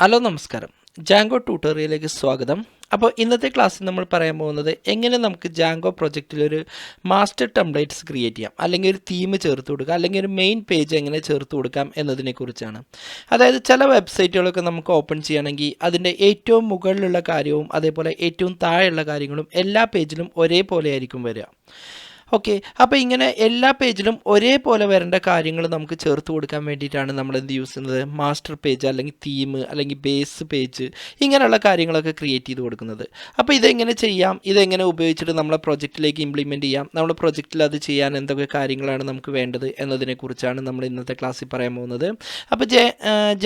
Hello നമസ്കാരം. ജാങ്കോ ട്യൂട്ടോറിയലിലേക്ക് സ്വാഗതം. അപ്പോൾ ഇന്നത്തെ ക്ലാസ്സിൽ നമ്മൾ പറയാൻ പോകുന്നത് എങ്ങനെ നമുക്ക് ജാങ്കോ പ്രൊജക്റ്റിൽ ഒരു മാസ്റ്റർ ടെംപ്ലേറ്റ്സ് ക്രിയേറ്റ് ചെയ്യാം അല്ലെങ്കിൽ ഒരു തീം ചേർത്ത് കൊടുക്കാം അല്ലെങ്കിൽ ഒരു മെയിൻ പേജ് എങ്ങനെ ചേർത്ത് കൊടുക്കാം എന്നതിനെക്കുറിച്ചാണ് അതായത് ചില വെബ്സൈറ്റുകളൊക്കെ നമുക്ക് ഓപ്പൺ ചെയ്യണമെങ്കിൽ അതിന്റെ ഏറ്റവും മുകളിലുള്ള കാര്യവും അതേപോലെ ഏറ്റവും താഴെയുള്ള കാര്യങ്ങളും എല്ലാ പേജിലും ഒരേപോലെ ആയിരിക്കും വരിക. ഓക്കെ അപ്പോൾ ഇങ്ങനെ എല്ലാ പേജിലും ഒരേപോലെ വരേണ്ട കാര്യങ്ങൾ നമുക്ക് ചേർത്ത് കൊടുക്കാൻ വേണ്ടിയിട്ടാണ് നമ്മൾ എന്ത് യൂസ് ചെയ്യുന്നത്? മാസ്റ്റർ പേജ് അല്ലെങ്കിൽ തീം അല്ലെങ്കിൽ ബേസ് പേജ് ഇങ്ങനെയുള്ള കാര്യങ്ങളൊക്കെ ക്രിയേറ്റ് ചെയ്ത് കൊടുക്കുന്നത്. അപ്പോൾ ഇതെങ്ങനെ ചെയ്യാം? ഇതെങ്ങനെ ഉപയോഗിച്ചിട്ട് നമ്മളെ പ്രൊജക്റ്റിലേക്ക് ഇംപ്ലിമെന്റ് ചെയ്യാം? നമ്മുടെ പ്രൊജക്റ്റിൽ അത് ചെയ്യാൻ എന്തൊക്കെ കാര്യങ്ങളാണ് നമുക്ക് വേണ്ടത് എന്നതിനെക്കുറിച്ചാണ് നമ്മൾ ഇന്നത്തെ ക്ലാസ്സിൽ പറയാൻ പോകുന്നത്. അപ്പോൾ ജെ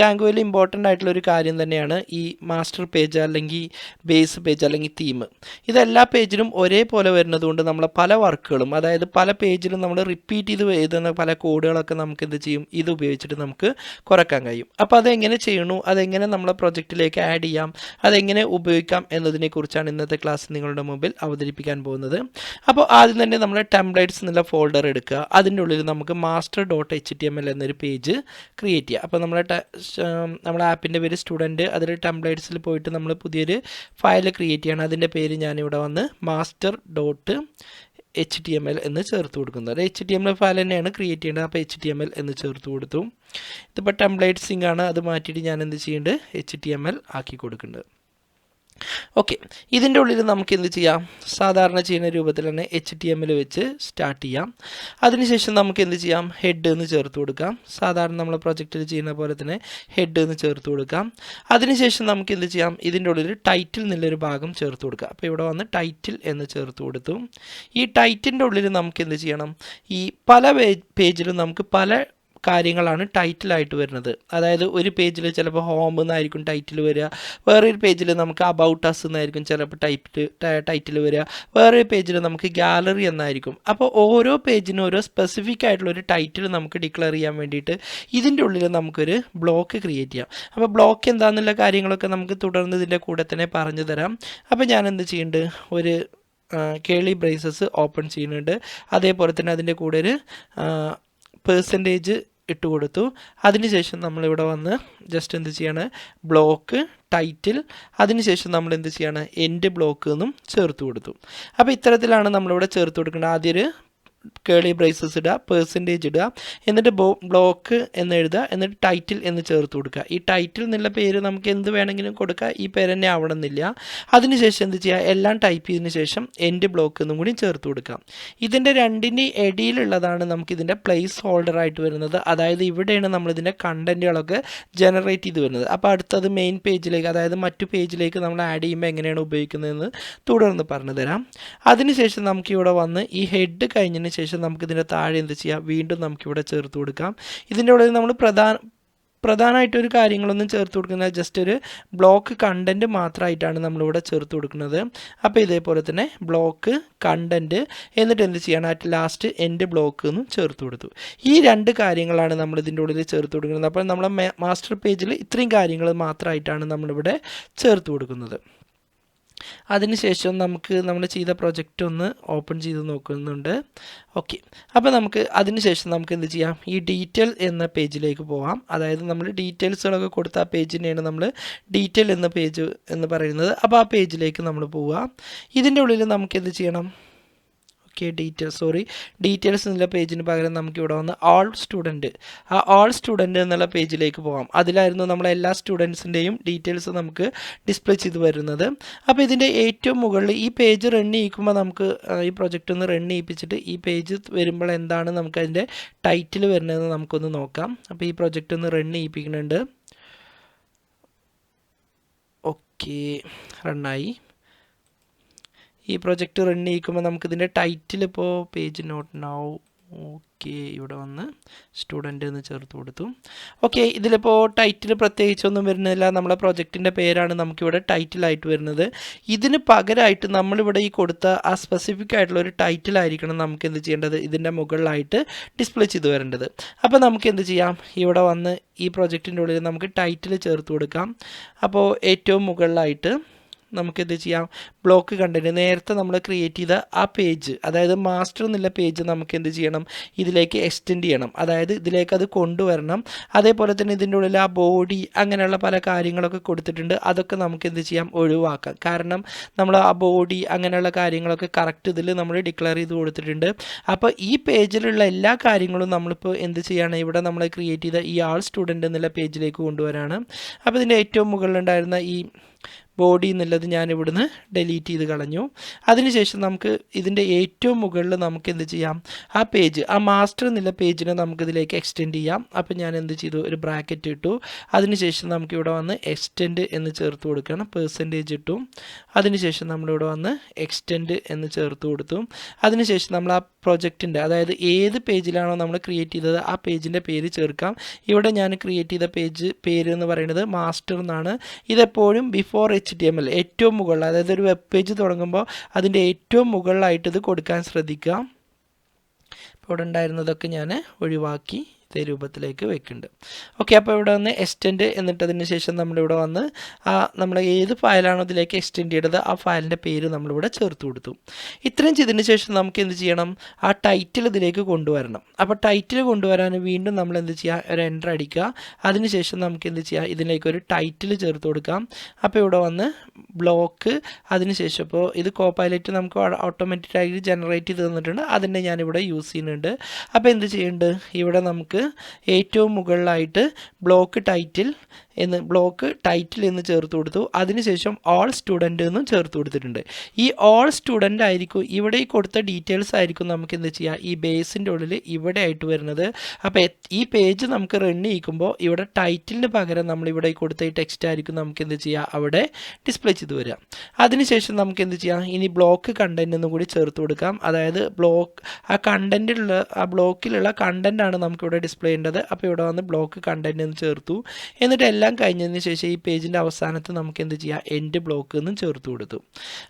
ജാങ്കോയിൽ ഇമ്പോർട്ടന്റ് ആയിട്ടുള്ള ഒരു കാര്യം തന്നെയാണ് ഈ മാസ്റ്റർ പേജ് അല്ലെങ്കിൽ ബേസ് പേജ് അല്ലെങ്കിൽ തീം ഇതെല്ലാ പേജിലും ഒരേപോലെ വരുന്നത് കൊണ്ട് നമ്മളെ പല വർക്കുകളും അതായത് പല പേജിലും നമ്മൾ റിപ്പീറ്റ് ചെയ്ത് എഴുതുന്ന പല കോഡുകളൊക്കെ നമുക്ക് എന്ത് ചെയ്യും? ഇത് ഉപയോഗിച്ചിട്ട് നമുക്ക് കുറയ്ക്കാൻ കഴിയും. അപ്പോൾ അതെങ്ങനെ ചെയ്യണു? അതെങ്ങനെ നമ്മളെ പ്രൊജക്റ്റിലേക്ക് ആഡ് ചെയ്യാം? അതെങ്ങനെ ഉപയോഗിക്കാം എന്നതിനെക്കുറിച്ചാണ് ഇന്നത്തെ ക്ലാസ് നിങ്ങളുടെ മുമ്പിൽ അവതരിപ്പിക്കാൻ പോകുന്നത്. അപ്പോൾ ആദ്യം തന്നെ നമ്മൾ ടെംപ്ലേറ്റ്സ് എന്നുള്ള ഫോൾഡർ എടുക്കുക. അതിന്റെ ഉള്ളിൽ നമുക്ക് master dot H T M L എന്നൊരു പേജ് ക്രിയേറ്റ് ചെയ്യുക അപ്പോൾ നമ്മളെ നമ്മളെ ആപ്പിന്റെ പേര് സ്റ്റുഡന്റ് അതിൽ ടെംപ്ലേറ്റ്സിൽ പോയിട്ട് നമ്മൾ പുതിയൊരു ഫയൽ ക്രിയേറ്റ് ചെയ്യണം. അതിന്റെ പേര് ഞാനിവിടെ വന്ന് master dot H T M L എന്ന് ചേർത്ത് കൊടുക്കുന്നത് H T M L file തന്നെയാണ് ക്രിയേറ്റ് ചെയ്യേണ്ടത്. അപ്പോൾ എച്ച് ടി എം എൽ എന്ന് ചേർത്ത് കൊടുത്തു. ഇതിപ്പോൾ ടെംപ്ലേറ്റ് സിംഗ് ആണ്. അത് മാറ്റിയിട്ട് ഞാൻ എന്ത് ചെയ്യേണ്ടത് എച്ച് ടി എം എൽ ആക്കി കൊടുക്കുന്നുണ്ട് ഓക്കെ ഇതിന്റെ ഉള്ളിൽ നമുക്ക് എന്ത് ചെയ്യാം? സാധാരണ ചെയ്യുന്ന രൂപത്തിൽ തന്നെ എച്ച് ടി എമ്മിൽ വെച്ച് സ്റ്റാർട്ട് ചെയ്യാം. അതിനുശേഷം നമുക്ക് എന്ത് ചെയ്യാം? ഹെഡ് എന്ന് ചേർത്ത് കൊടുക്കാം. സാധാരണ നമ്മൾ പ്രൊജക്റ്റിൽ ചെയ്യുന്ന പോലെ തന്നെ ഹെഡ് എന്ന് ചേർത്ത് കൊടുക്കാം. അതിനുശേഷം നമുക്ക് എന്ത് ചെയ്യാം? ഇതിന്റെ ഉള്ളിൽ ടൈറ്റിൽ എന്നുള്ളൊരു ഭാഗം ചേർത്ത് കൊടുക്കുക അപ്പോൾ ഇവിടെ വന്ന് ടൈറ്റിൽ എന്ന് ചേർത്ത് കൊടുത്തു. ഈ ടൈറ്റിന്റെ ഉള്ളിൽ നമുക്ക് എന്ത് ചെയ്യണം? ഈ പല പേജിലും നമുക്ക് പല കാര്യങ്ങളാണ് ടൈറ്റിലായിട്ട് വരുന്നത്. അതായത് ഒരു പേജിൽ ചിലപ്പോൾ ഹോം എന്നായിരിക്കും ടൈറ്റിൽ വരിക. വേറൊരു പേജിൽ നമുക്ക് അബൌട്ട് അസ് എന്നായിരിക്കും ചിലപ്പോൾ ടൈറ്റിൽ ടൈറ്റിൽ വരിക. വേറൊരു പേജിൽ നമുക്ക് ഗാലറി എന്നായിരിക്കും. അപ്പോൾ ഓരോ പേജിനും ഓരോ സ്പെസിഫിക് ആയിട്ടുള്ള ഒരു ടൈറ്റിൽ നമുക്ക് ഡിക്ലെയർ ചെയ്യാൻ വേണ്ടിയിട്ട് ഇതിന്റെ ഉള്ളിൽ നമുക്കൊരു ബ്ലോക്ക് ക്രിയേറ്റ് ചെയ്യാം. അപ്പോൾ ബ്ലോക്ക് എന്താണെന്നുള്ള കാര്യങ്ങളൊക്കെ നമുക്ക് തുടർന്ന് ഇതിന്റെ കൂടെ തന്നെ പറഞ്ഞു തരാം. അപ്പോൾ ഞാൻ എന്ത് ചെയ്യുന്നുണ്ട് ഒരു കേളി ബ്രേസസ് ഓപ്പൺ ചെയ്യുന്നുണ്ട്. അതേപോലെ തന്നെ അതിന്റെ കൂടെ ഒരു പേഴ്സന്റേജ് ഇട്ട് കൊടുത്തു. അതിനുശേഷം നമ്മളിവിടെ വന്ന് ജസ്റ്റ് എന്ത് ചെയ്യാണ്? ബ്ലോക്ക് ടൈറ്റിൽ അതിനുശേഷം നമ്മൾ എന്ത് ചെയ്യാണ്? എൻഡ് ബ്ലോക്ക് എന്നും ചേർത്ത് കൊടുത്തു. അപ്പോൾ ഇത്തരത്തിലാണ് നമ്മളിവിടെ ചേർത്ത് കൊടുക്കേണ്ടത്. ആദ്യം ഒരു കേളി ബ്രേസസ് ഇടുക പേഴ്സന്റേജ് ഇടുക എന്നിട്ട് ബോ ബ്ലോക്ക് എന്ന് എഴുതുക എന്നിട്ട് ടൈറ്റിൽ എന്ന് ചേർത്ത് കൊടുക്കുക. ഈ ടൈറ്റിൽ എന്നുള്ള പേര് നമുക്ക് എന്ത് വേണമെങ്കിലും കൊടുക്കുക ഈ പേര് തന്നെ ആവണമെന്നില്ല. അതിനുശേഷം എന്ത് ചെയ്യുക എല്ലാം ടൈപ്പ് ചെയ്തതിന് ശേഷം എൻഡ് ബ്ലോക്ക് എന്നും കൂടി ചേർത്ത് കൊടുക്കുക ഇതിന്റെ രണ്ടിന്റെ ഇടയിലുള്ളതാണ് നമുക്ക് ഇതിന്റെ പ്ലേസ് ഹോൾഡർ ആയിട്ട് വരുന്നത്. അതായത് ഇവിടെയാണ് നമ്മളിതിന്റെ കണ്ടന്റുകളൊക്കെ ജനറേറ്റ് ചെയ്ത് വരുന്നത്. അപ്പോൾ അടുത്തത് മെയിൻ പേജിലേക്ക് അതായത് മറ്റു പേജിലേക്ക് നമ്മൾ ആഡ് ചെയ്യുമ്പോൾ എങ്ങനെയാണ് ഉപയോഗിക്കുന്നതെന്ന് തുടർന്ന് പറഞ്ഞു തരാം. അതിനുശേഷം നമുക്കിവിടെ വന്ന് ഈ ഹെഡ് കഴിഞ്ഞതിന് ശേഷം നമുക്ക് ഇതിന്റെ താഴെ എന്ത് ചെയ്യാം? വീണ്ടും നമുക്കിവിടെ ചേർത്ത് കൊടുക്കാം. ഇതിന്റെ ഉള്ളിൽ നമ്മൾ പ്രധാന പ്രധാനമായിട്ടൊരു കാര്യങ്ങളൊന്നും ചേർത്ത് കൊടുക്കുന്നത് ജസ്റ്റ് ഒരു ബ്ലോക്ക് കണ്ടന്റ് മാത്രമായിട്ടാണ് നമ്മളിവിടെ ചേർത്ത് കൊടുക്കുന്നത്. അപ്പോൾ ഇതേപോലെ തന്നെ ബ്ലോക്ക് കണ്ടന്റ് എന്നിട്ട് എന്ത് ചെയ്യണം? അറ്റ് ലാസ്റ്റ് എന്റെ ബ്ലോക്ക് എന്നും ചേർത്ത് കൊടുത്തു. ഈ രണ്ട് കാര്യങ്ങളാണ് നമ്മൾ ഇതിന്റെ ഉള്ളിൽ ചേർത്ത് കൊടുക്കുന്നത്. അപ്പോൾ നമ്മളെ മാസ്റ്റർ പേജിൽ ഇത്രയും കാര്യങ്ങൾ മാത്രമായിട്ടാണ് നമ്മളിവിടെ ചേർത്ത് കൊടുക്കുന്നത്. അതിനുശേഷം നമുക്ക് നമ്മൾ ചെയ്ത പ്രൊജക്റ്റ് ഒന്ന് ഓപ്പൺ ചെയ്ത് നോക്കുന്നുണ്ട്. ഓക്കെ അപ്പോൾ നമുക്ക് അതിനുശേഷം നമുക്ക് എന്ത് ചെയ്യാം? ഈ ഡീറ്റെയിൽ എന്ന പേജിലേക്ക് പോവാം. അതായത് നമ്മൾ ഡീറ്റെയിൽസുകളൊക്കെ കൊടുത്ത ആ പേജിനെയാണ് നമ്മൾ ഡീറ്റെയിൽ എന്ന പേജ് എന്ന് പറയുന്നത്. അപ്പോൾ ആ പേജിലേക്ക് നമ്മൾ പോവുക ഇതിന്റെ ഉള്ളിൽ നമുക്ക് എന്ത് ചെയ്യണം? ഓക്കെ ഡീറ്റെയിൽസ് സോറി ഡീറ്റെയിൽസ് എന്നുള്ള പേജിന് പകരം നമുക്ക് ഇവിടെ വന്ന് ആൾ സ്റ്റുഡന്റ് ആ ആൾ സ്റ്റുഡന്റ് എന്നുള്ള പേജിലേക്ക് പോകാം. അതിലായിരുന്നു നമ്മളെ എല്ലാ സ്റ്റുഡൻസിന്റെയും ഡീറ്റെയിൽസ് നമുക്ക് ഡിസ്പ്ലേ ചെയ്ത് വരുന്നത്. അപ്പോൾ ഇതിന്റെ ഏറ്റവും മുകളിൽ ഈ പേജ് റൺ ചെയ്യിക്കുമ്പോൾ നമുക്ക് ഈ പ്രൊജക്റ്റ് ഒന്ന് റൺ ചെയ്യിപ്പിച്ചിട്ട് ഈ പേജ് വരുമ്പോൾ എന്താണ് നമുക്ക് അതിന്റെ ടൈറ്റിൽ വരുന്നതെന്ന് നമുക്കൊന്ന് നോക്കാം. അപ്പോൾ ഈ പ്രൊജക്റ്റ് ഒന്ന് റൺ ചെയ്യിപ്പിക്കുന്നുണ്ട്. ഓക്കെ റണ്ണായി ഈ പ്രൊജക്റ്റ് റൺ ചെയ്യിക്കുമ്പോൾ നമുക്കിതിന്റെ ടൈറ്റിൽ ഇപ്പോൾ പേജ് നോട്ട് നൗ ഓക്കെ ഇവിടെ വന്ന് സ്റ്റുഡന്റ് എന്ന് ചേർത്ത് കൊടുത്തു. ഓക്കെ ഇതിലിപ്പോൾ ടൈറ്റിൽ പ്രത്യേകിച്ചൊന്നും വരുന്നില്ല. നമ്മളെ പ്രൊജക്റ്റിന്റെ പേരാണ് നമുക്കിവിടെ ടൈറ്റിലായിട്ട് വരുന്നത്. ഇതിന് പകരമായിട്ട് നമ്മളിവിടെ ഈ കൊടുത്ത ആ സ്പെസിഫിക് ആയിട്ടുള്ള ഒരു ടൈറ്റിലായിരിക്കണം നമുക്ക് എന്ത് ചെയ്യേണ്ടത്? ഇതിന്റെ മുകളിലായിട്ട് ഡിസ്പ്ലേ ചെയ്ത് വരേണ്ടത്. അപ്പോൾ നമുക്ക് എന്ത് ചെയ്യാം? ഇവിടെ വന്ന് ഈ പ്രൊജക്റ്റിന്റെ ഉള്ളിൽ നമുക്ക് ടൈറ്റിൽ ചേർത്ത് കൊടുക്കാം. അപ്പോൾ ഏറ്റവും മുകളിലായിട്ട് നമുക്ക് എന്ത് ചെയ്യാം. ബ്ലോക്ക് കണ്ടന്റ് നേരത്തെ നമ്മൾ ക്രിയേറ്റ് ചെയ്ത ആ പേജ് അതായത് മാസ്റ്റർ എന്നുള്ള പേജ് നമുക്ക് എന്ത് ചെയ്യണം? ഇതിലേക്ക് എക്സ്റ്റെൻഡ് ചെയ്യണം. അതായത് ഇതിലേക്ക് അത് കൊണ്ടുവരണം. അതേപോലെ തന്നെ ഇതിന്റെ ഉള്ളിൽ ആ ബോഡി അങ്ങനെയുള്ള പല കാര്യങ്ങളൊക്കെ കൊടുത്തിട്ടുണ്ട്. അതൊക്കെ നമുക്ക് എന്ത് ചെയ്യാം? ഒഴിവാക്കാം. കാരണം നമ്മൾ ആ ബോഡി അങ്ങനെയുള്ള കാര്യങ്ങളൊക്കെ കറക്റ്റ് ഇതിൽ നമ്മൾ ഡിക്ലെയർ ചെയ്ത് കൊടുത്തിട്ടുണ്ട്. അപ്പോൾ ഈ പേജിലുള്ള എല്ലാ കാര്യങ്ങളും നമ്മളിപ്പോൾ എന്ത് ചെയ്യാണ്? ഇവിടെ നമ്മൾ ക്രിയേറ്റ് ചെയ്ത ഈ ആൾ സ്റ്റുഡന്റ് എന്നുള്ള പേജിലേക്ക് കൊണ്ടുവരാണ്. അപ്പോൾ ഇതിന്റെ ഏറ്റവും മുകളിലുണ്ടായിരുന്ന ഈ ബോഡി എന്നുള്ളത് ഞാൻ ഇവിടുന്ന് ഡിലീറ്റ് ചെയ്ത് കളഞ്ഞു. അതിനുശേഷം നമുക്ക് ഇതിന്റെ ഏറ്റവും മുകളിൽ നമുക്ക് എന്ത് ചെയ്യാം? ആ പേജ് ആ മാസ്റ്റർ എന്നുള്ള പേജിനെ നമുക്ക് ഇതിലേക്ക് എക്സ്റ്റെൻഡ് ചെയ്യാം. അപ്പോൾ ഞാൻ എന്ത് ചെയ്തു? ഒരു ബ്രാക്കറ്റ് ഇട്ടു. അതിനുശേഷം നമുക്ക് ഇവിടെ വന്ന് എക്സ്റ്റെൻഡ് എന്ന് ചേർത്ത് കൊടുക്കണം. പേഴ്സന്റേജ് ഇട്ടു. അതിനുശേഷം നമ്മളിവിടെ വന്ന് എക്സ്റ്റെൻഡ് എന്ന് ചേർത്ത് കൊടുത്തു. അതിനുശേഷം നമ്മൾ ആ പ്രൊജക്റ്റിന്റെ അതായത് ഏത് പേജിലാണോ നമ്മൾ ക്രിയേറ്റ് ചെയ്തത് ആ പേജിന്റെ പേര് ചേർക്കാം. ഇവിടെ ഞാൻ ക്രിയേറ്റ് ചെയ്ത പേജ് പേര് എന്ന് പറയുന്നത് മാസ്റ്റർ എന്നാണ്. ഇതെപ്പോഴും before H D M L ഏറ്റവും മുകളിൽ അതായത് ഒരു വെബ് പേജ് തുടങ്ങുമ്പോൾ അതിന്റെ ഏറ്റവും മുകളിലായിട്ട് ഇത് കൊടുക്കാൻ ശ്രദ്ധിക്കുക. ഇപ്പോൾ ഇവിടെ ഉണ്ടായിരുന്നതൊക്കെ ഞാൻ ഒഴിവാക്കി. ഇതേ രൂപത്തിലേക്ക് വെക്കുന്നുണ്ട്. ഓക്കെ അപ്പോൾ ഇവിടെ വന്ന് എക്സ്റ്റെൻഡ് എന്നിട്ട് അതിന് ശേഷം നമ്മളിവിടെ വന്ന് ആ നമ്മൾ ഏത് ഫയലാണോ ഇതിലേക്ക് എക്സ്റ്റെൻഡ് ചെയ്തത് ആ ഫയലിന്റെ പേര് നമ്മളിവിടെ ചേർത്ത് കൊടുത്തു. ഇത്രയും ചെയ്തതിന് ശേഷം നമുക്ക് എന്ത് ചെയ്യണം? ആ ടൈറ്റിൽ ഇതിലേക്ക് കൊണ്ടുവരണം. അപ്പോൾ ടൈറ്റിൽ കൊണ്ടുവരാൻ വീണ്ടും നമ്മൾ എന്ത് ചെയ്യുക? ഒരു എന്റർ അടിക്കുക. അതിനുശേഷം നമുക്ക് എന്ത് ചെയ്യുക? ഇതിലേക്ക് ഒരു ടൈറ്റിൽ ചേർത്ത് കൊടുക്കാം. അപ്പോൾ ഇവിടെ വന്ന് ബ്ലോക്ക് അതിനുശേഷം ഇപ്പോൾ ഇത് കോപ്പൈലറ്റ് നമുക്ക് ഓട്ടോമാറ്റിക്കായിട്ട് ജനറേറ്റ് ചെയ്ത് തന്നിട്ടുണ്ട്. അതിന്റെ ഞാനിവിടെ യൂസ് ചെയ്യുന്നുണ്ട്. അപ്പോൾ എന്ത് ചെയ്യുന്നുണ്ട് ഇവിടെ നമുക്ക് ഏറ്റവും മുകളിലായിട്ട് ബ്ലോക്ക് ടൈറ്റിൽ എന്ന് ബ്ലോക്ക് ടൈറ്റിൽ എന്ന് ചേർത്ത് കൊടുത്തു. അതിനുശേഷം ഓൾ സ്റ്റുഡന്റ് എന്നും ചേർത്ത് കൊടുത്തിട്ടുണ്ട്. ഈ ഓൾ സ്റ്റുഡന്റ് ആയിരിക്കും ഇവിടെ ഈ കൊടുത്ത ഡീറ്റെയിൽസ് ആയിരിക്കും നമുക്ക് എന്ത് ചെയ്യുക ഈ ബേസിന്റെ ഉള്ളിൽ ഇവിടെ ആയിട്ട് വരുന്നത്. അപ്പോൾ ഈ പേജ് നമുക്ക് റൺ ചെയ്യിക്കുമ്പോൾ ഇവിടെ ടൈറ്റിലിന് പകരം നമ്മൾ ഇവിടെ കൊടുത്ത ഈ ടെക്സ്റ്റ് ആയിരിക്കും നമുക്ക് എന്ത് ചെയ്യുക അവിടെ ഡിസ്പ്ലേ ചെയ്ത് വരിക. അതിനുശേഷം നമുക്ക് എന്ത് ചെയ്യാം? ഇനി ബ്ലോക്ക് കണ്ടന്റ് എന്നും കൂടി ചേർത്ത് കൊടുക്കാം. അതായത് ബ്ലോക്ക് ആ കണ്ടന്റിലുള്ള ആ ബ്ലോക്കിലുള്ള കണ്ടന്റാണ് നമുക്കിവിടെ ഡിസ്പ്ലേ ചെയ്യേണ്ടത്. അപ്പോൾ ഇവിടെ വന്ന് ബ്ലോക്ക് കണ്ടന്റ് എന്ന് ചേർത്തു. എന്നിട്ട് എല്ലാം കഴിഞ്ഞതിന് ശേഷം ഈ പേജിന്റെ അവസാനത്ത് നമുക്ക് എന്ത് ചെയ്യാം? എൻഡ് ബ്ലോക്ക് എന്നും ചേർത്ത് കൊടുത്തു.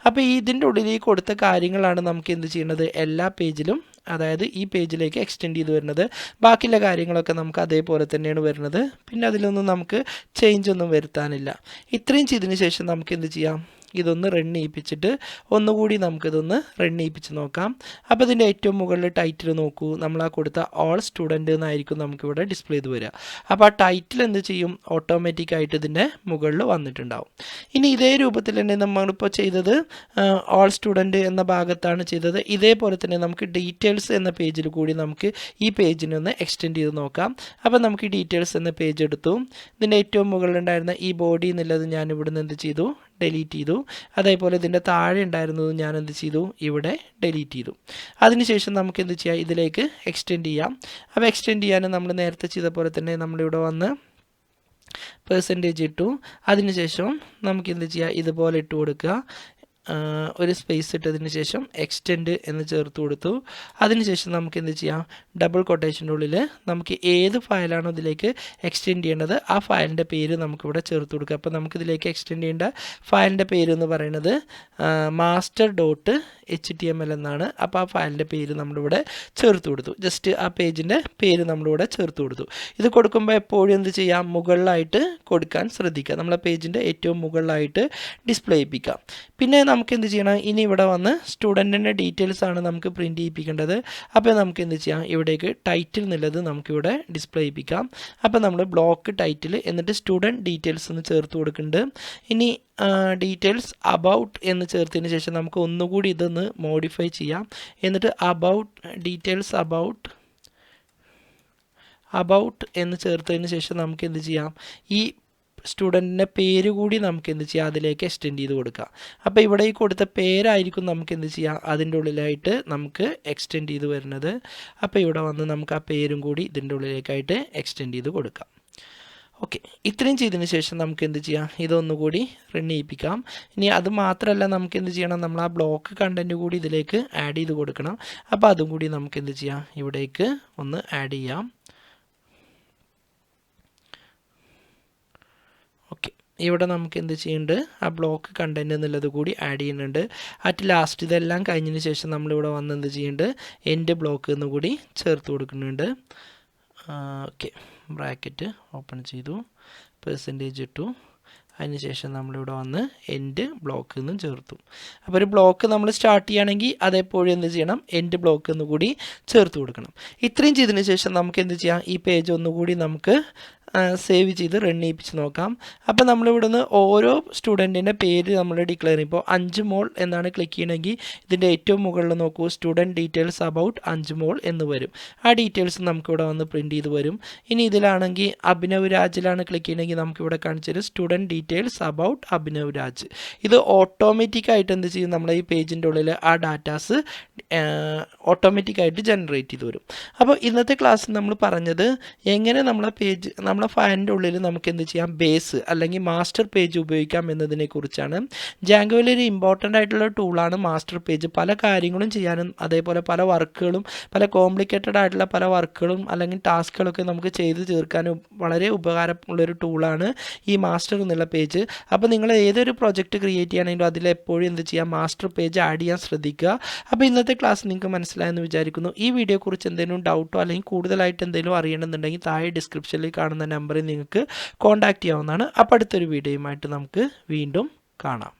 അപ്പോൾ ഇതിന്റെ ഉള്ളിൽ ഈ കൊടുത്ത കാര്യങ്ങളാണ് നമുക്ക് എന്ത് ചെയ്യേണ്ടത് എല്ലാ പേജിലും അതായത് ഈ പേജിലേക്ക് എക്സ്റ്റെൻഡ് ചെയ്ത് വരുന്നത്. ബാക്കിയുള്ള കാര്യങ്ങളൊക്കെ നമുക്ക് അതേപോലെ തന്നെയാണ് വരുന്നത്. പിന്നെ അതിലൊന്നും നമുക്ക് ചേഞ്ച് ഒന്നും വരുത്താനില്ല. ഇത്രയും ചെയ്തതിന് ശേഷം നമുക്ക് എന്ത് ചെയ്യാം? ഇതൊന്ന് റൺ ചെയ്യിപ്പിച്ചിട്ട് ഒന്നുകൂടി നമുക്കിതൊന്ന് റൺ ചെയ്യിപ്പിച്ച് നോക്കാം. അപ്പോൾ ഇതിന്റെ ഏറ്റവും മുകളിൽ ടൈറ്റിൽ നോക്കൂ. നമ്മൾ ആ കൊടുത്ത ഓൾ സ്റ്റുഡന്റ് എന്നായിരിക്കും നമുക്കിവിടെ ഡിസ്പ്ലേ ചെയ്ത് വരിക. അപ്പോൾ ആ ടൈറ്റിൽ എന്ത് ചെയ്യും? ഓട്ടോമാറ്റിക് ആയിട്ട് ഇതിന്റെ മുകളിൽ വന്നിട്ടുണ്ടാവും. ഇനി ഇതേ രൂപത്തിൽ തന്നെ നമ്മളിപ്പോൾ ചെയ്തത് ഓൾ സ്റ്റുഡന്റ് എന്ന ഭാഗത്താണ് ചെയ്തത്. ഇതേപോലെ തന്നെ നമുക്ക് ഡീറ്റെയിൽസ് എന്ന പേജിൽ കൂടി നമുക്ക് ഈ പേജിനെ ഒന്ന് എക്സ്റ്റെൻഡ് ചെയ്ത് നോക്കാം. അപ്പോൾ നമുക്ക് ഈ ഡീറ്റെയിൽസ് എന്ന പേജ് എടുത്തു. ഇതിന്റെ ഏറ്റവും മുകളിലുണ്ടായിരുന്ന ഈ ബോഡി എന്നുള്ളത് ഞാൻ ഇവിടുന്ന് എന്ത് ചെയ്തു? ഡിലീറ്റ് ചെയ്തു. അതേപോലെ ഇതിന്റെ താഴെ ഉണ്ടായിരുന്നത് ഞാൻ എന്ത് ചെയ്തു? ഇവിടെ ഡെലീറ്റ് ചെയ്തു. അതിനുശേഷം നമുക്ക് എന്ത് ചെയ്യാം? ഇതിലേക്ക് എക്സ്റ്റെൻഡ് ചെയ്യാം. അപ്പോൾ എക്സ്റ്റെൻഡ് ചെയ്യാൻ നമ്മൾ നേരത്തെ ചെയ്ത പോലെ തന്നെ നമ്മളിവിടെ വന്ന് പെർസെന്റേജ് ഇട്ടു. അതിനുശേഷം നമുക്ക് എന്ത് ചെയ്യാം? ഇതുപോലെ ഇട്ട് കൊടുക്കുക. ഒരു സ്പേസ് ഇട്ടതിന് ശേഷം എക്സ്റ്റെൻഡ് എന്ന് ചേർത്ത് കൊടുത്തു. അതിനുശേഷം നമുക്ക് എന്ത് ചെയ്യാം? ഡബിൾ കൊട്ടേഷന്റെ ഉള്ളിൽ നമുക്ക് ഏത് ഫയലാണോ ഇതിലേക്ക് എക്സ്റ്റെൻഡ് ചെയ്യേണ്ടത് ആ ഫയലിന്റെ പേര് നമുക്കിവിടെ ചേർത്ത് കൊടുക്കുക അപ്പോൾ നമുക്കിതിലേക്ക് എക്സ്റ്റെൻഡ് ചെയ്യേണ്ട ഫയലിന്റെ പേര് എന്ന് പറയുന്നത് master dot H T M L എന്നാണ്. അപ്പോൾ ആ ഫയലിന്റെ പേര് നമ്മളിവിടെ ചേർത്ത് കൊടുത്തു. ജസ്റ്റ് ആ പേജിന്റെ പേര് നമ്മളിവിടെ ചേർത്ത് കൊടുത്തു. ഇത് കൊടുക്കുമ്പോൾ എപ്പോഴും എന്ത് ചെയ്യാം? മുകളിലായിട്ട് കൊടുക്കാൻ ശ്രദ്ധിക്കുക. നമ്മളെ പേജിന്റെ ഏറ്റവും മുകളിലായിട്ട് ഡിസ്പ്ലേ ചെയ്യിപ്പിക്കാം പിന്നെ നമുക്ക് എന്ത് ചെയ്യണം? ഇനി ഇവിടെ വന്ന് സ്റ്റുഡന്റിന്റെ ഡീറ്റെയിൽസ് ആണ് നമുക്ക് പ്രിന്റ് ചെയ്യിപ്പിക്കേണ്ടത്. അപ്പോൾ നമുക്ക് എന്ത് ചെയ്യാം? ഇവിടേക്ക് ടൈറ്റിൽ എന്നുള്ളത് നമുക്കിവിടെ ഡിസ്പ്ലേ ചെയ്യിപ്പിക്കാം. അപ്പോൾ നമ്മൾ ബ്ലോക്ക് ടൈറ്റിൽ എന്നിട്ട് സ്റ്റുഡന്റ് ഡീറ്റെയിൽസ് എന്ന് ചേർത്ത് കൊടുക്കുന്നുണ്ട്. ഇനി ഡീറ്റെയിൽസ് അബൌട്ട് എന്ന് ചേർത്തതിന് ശേഷം നമുക്ക് ഒന്നുകൂടി ഇതൊന്ന് മോഡിഫൈ ചെയ്യാം. എന്നിട്ട് അബൌട്ട് ഡീറ്റെയിൽസ് അബൌട്ട് അബൌട്ട് എന്ന് ചേർത്തതിന് ശേഷം നമുക്ക് എന്ത് ചെയ്യാം? ഈ സ്റ്റുഡന്റിന്റെ പേര് കൂടി നമുക്ക് എന്ത് ചെയ്യാം? അതിലേക്ക് എക്സ്റ്റെൻഡ് ചെയ്ത് കൊടുക്കാം. അപ്പോൾ ഇവിടെ ഈ കൊടുത്ത പേരായിരിക്കും നമുക്ക് എന്ത് ചെയ്യാം? അതിന്റെ ഉള്ളിലായിട്ട് നമുക്ക് എക്സ്റ്റെൻഡ് ചെയ്ത് വരുന്നത്. അപ്പോൾ ഇവിടെ വന്ന് നമുക്ക് ആ പേരും കൂടി ഇതിന്റെ ഉള്ളിലേക്കായിട്ട് എക്സ്റ്റെൻഡ് ചെയ്ത് കൊടുക്കാം. ഓക്കെ ഇത്രയും ചെയ്തതിന് ശേഷം നമുക്ക് എന്ത് ചെയ്യാം? ഇതൊന്നുകൂടി റൺ ചെയ്യിപ്പിക്കാം. ഇനി അത് മാത്രമല്ല നമുക്ക് എന്ത് ചെയ്യണം? നമ്മൾ ആ ബ്ലോക്ക് കണ്ടന്റ് കൂടി ഇതിലേക്ക് ആഡ് ചെയ്ത് കൊടുക്കണം. അപ്പോൾ അതും കൂടി നമുക്ക് എന്ത് ചെയ്യാം? ഇവിടേക്ക് ഒന്ന് ആഡ് ചെയ്യാം ഓക്കെ ഇവിടെ നമുക്ക് എന്ത് ചെയ്യുന്നുണ്ട്? ആ ബ്ലോക്ക് കണ്ടന്റ് എന്നുള്ളത് കൂടി ആഡ് ചെയ്യുന്നുണ്ട്. അറ്റ് ലാസ്റ്റ് ഇതെല്ലാം കഴിഞ്ഞതിന് ശേഷം നമ്മളിവിടെ വന്ന് എന്ത് ചെയ്യുന്നുണ്ട്? എന്റെ ബ്ലോക്ക് എന്ന് കൂടി ചേർത്ത് കൊടുക്കുന്നുണ്ട്. ഓക്കെ ബ്രാക്കറ്റ് ഓപ്പൺ ചെയ്തു. പെർസെന്റേജ് ഇട്ടു. അതിനുശേഷം നമ്മളിവിടെ വന്ന് എൻഡ് ബ്ലോക്ക് എന്ന് ചേർത്തു. അപ്പോൾ ഒരു ബ്ലോക്ക് നമ്മൾ സ്റ്റാർട്ട് ചെയ്യുകയാണെങ്കിൽ അതെപ്പോഴും എന്ത് ചെയ്യണം? എൻഡ് ബ്ലോക്ക് എന്ന് കൂടി ചേർത്ത് കൊടുക്കണം. ഇത്രയും ചെയ്തതിന് ശേഷം നമുക്ക് എന്ത് ചെയ്യാം? ഈ പേജ് ഒന്നുകൂടി നമുക്ക് സേവ് ചെയ്ത് റൺ ചെയ്യിപ്പിച്ച് നോക്കാം. അപ്പോൾ നമ്മളിവിടുന്ന് ഓരോ സ്റ്റുഡന്റിന്റെ പേര് നമ്മൾ ഡിക്ലെയർ ചെയ്യും. ഇപ്പോൾ അഞ്ച് മോൾ എന്നാണ് ക്ലിക്ക് ചെയ്യണമെങ്കിൽ ഇതിന്റെ ഏറ്റവും മുകളിൽ നോക്കൂ സ്റ്റുഡന്റ് ഡീറ്റെയിൽസ് അബൌട്ട് അഞ്ച് മോൾ എന്ന് വരും. ആ ഡീറ്റെയിൽസ് നമുക്കിവിടെ വന്ന് പ്രിന്റ് ചെയ്ത് വരും. ഇനി ഇതിലാണെങ്കിൽ അഭിനവ് രാജിലാണ് ക്ലിക്ക് ചെയ്യണമെങ്കിൽ നമുക്കിവിടെ കാണിച്ചൊരു student details about Abhinav Raj. ഇത് ഓട്ടോമാറ്റിക്കായിട്ട് എന്ത് ചെയ്യും? നമ്മളെ ഈ പേജിന്റെ ഉള്ളിൽ ആ ഡാറ്റാസ് ഓട്ടോമാറ്റിക്കായിട്ട് ജനറേറ്റ് ചെയ്ത് വരും. അപ്പോൾ ഇന്നത്തെ ക്ലാസ്സിൽ നമ്മൾ പറഞ്ഞത് എങ്ങനെ നമ്മളെ പേജ് നമ്മളെ ഫയലിന്റെ ഉള്ളിൽ നമുക്ക് എന്ത് ചെയ്യാം? ബേസ് അല്ലെങ്കിൽ മാസ്റ്റർ പേജ് ഉപയോഗിക്കാം എന്നതിനെ കുറിച്ചാണ്. ജാങ്കോയിൽ ഒരു ഇമ്പോർട്ടന്റ് ആയിട്ടുള്ള ടൂളാണ് മാസ്റ്റർ പേജ് പല കാര്യങ്ങളും ചെയ്യാനും അതേപോലെ പല വർക്കുകളും പല കോംപ്ലിക്കേറ്റഡ് ആയിട്ടുള്ള പല വർക്കുകളും അല്ലെങ്കിൽ ടാസ്കുകളൊക്കെ നമുക്ക് ചെയ്ത് തീർക്കാനും വളരെ ഉപകാരമുള്ളൊരു ടൂളാണ് ഈ മാസ്റ്റർ എന്നുള്ള പേജ് അപ്പോൾ നിങ്ങൾ ഏതൊരു പ്രൊജക്റ്റ് ക്രിയേറ്റ് ചെയ്യുകയാണെങ്കിലും അതിൽ എപ്പോഴും എന്ത് ചെയ്യാം? മാസ്റ്റർ പേജ് ആഡ് ചെയ്യാൻ ശ്രദ്ധിക്കുക. അപ്പോൾ ഇന്നത്തെ ക്ലാസ് നിങ്ങൾക്ക് മനസ്സിലായെന്ന് വിചാരിക്കുന്നു. ഈ വീഡിയോയെക്കുറിച്ച് എന്തെങ്കിലും ഡൗട്ടോ അല്ലെങ്കിൽ കൂടുതലായിട്ട് എന്തെങ്കിലും അറിയണമെന്നുണ്ടെങ്കിൽ താഴെ ഡിസ്ക്രിപ്ഷനിൽ കാണുന്ന നമ്പറിൽ നിങ്ങൾക്ക് കോൺടാക്റ്റ് ചെയ്യാവുന്നതാണ്. അപ്പോൾ അടുത്തൊരു വീഡിയോയുമായിട്ട് നമുക്ക് വീണ്ടും കാണാം.